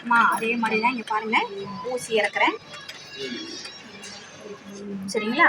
அம்மா அதே மாதிரி தான் இங்கே பாருங்கள் ஊசி இறக்குறேன். சரிங்களா?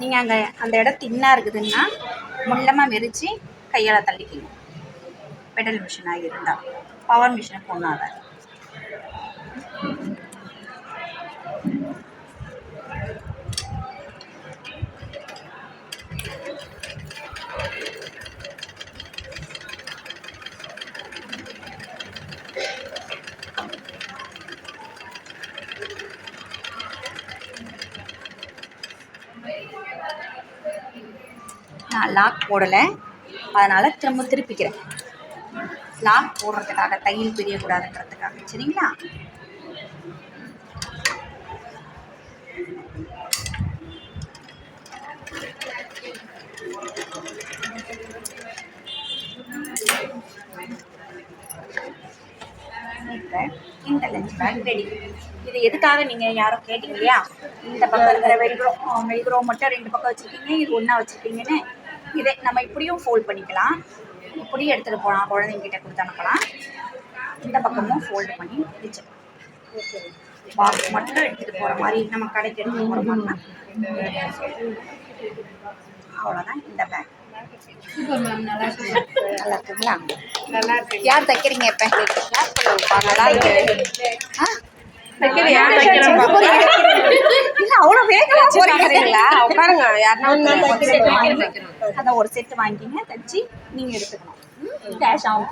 நீங்கள் அங்கே அந்த இடம் தின்னாக இருக்குதுன்னா முள்ளமாக மெரிச்சு கையால் தள்ளிக்கணும். பெடல் மிஷினாக இருந்தால் பவர் மிஷினுக்கு ஒன்றும் நான் லாக் போடலை. அதனால் திரும்ப திருப்பிக்கிறேன். லாக் போடுறதுக்காக தையல் பிரியக்கூடாதுன்றதுக்காக சரிங்களா? இப்போ இந்த லஞ்ச் பேக் ரெடி இது எதுக்காக நீங்கள் யாரும் கேட்டீங்க இல்லையா இந்த பக்கம் இருக்கிற வெல்க்ரோ வெல்க்ரோ மட்டும் ரெண்டு பக்கம் வச்சுருக்கீங்க இது ஒன்றா வச்சுருக்கீங்கன்னு இதை நம்ம இப்படியும் ஃபோல்ட் பண்ணிக்கலாம். இப்படியும் எடுத்துகிட்டு போகலாம் குழந்தைங்கிட்ட கொடுத்து அனுப்பலாம். இந்த பக்கமும் ஃபோல்டு பண்ணி வச்சுக்கலாம் பாக்ஸ் மட்டும் எடுத்துகிட்டு போகிற மாதிரி நம்ம கடைக்கு எடுத்துகிட்டு போகிற மாதிரினா அவ்வளோதான் இந்த பேக் சூப்பர் மேம் நல்லா இருக்கு நல்லா இருக்குங்களா நல்லா இருக்கு யார் தைக்கிறீங்க இப்போ? நல்லா அவ்வளோ வேகமா போறீங்களா? உட்காருங்க. யாருன்னா ஒரு செட் வாங்கிக்கிங்க தைச்சி நீங்க எடுத்துக்கணும். கேஷ் அவங்க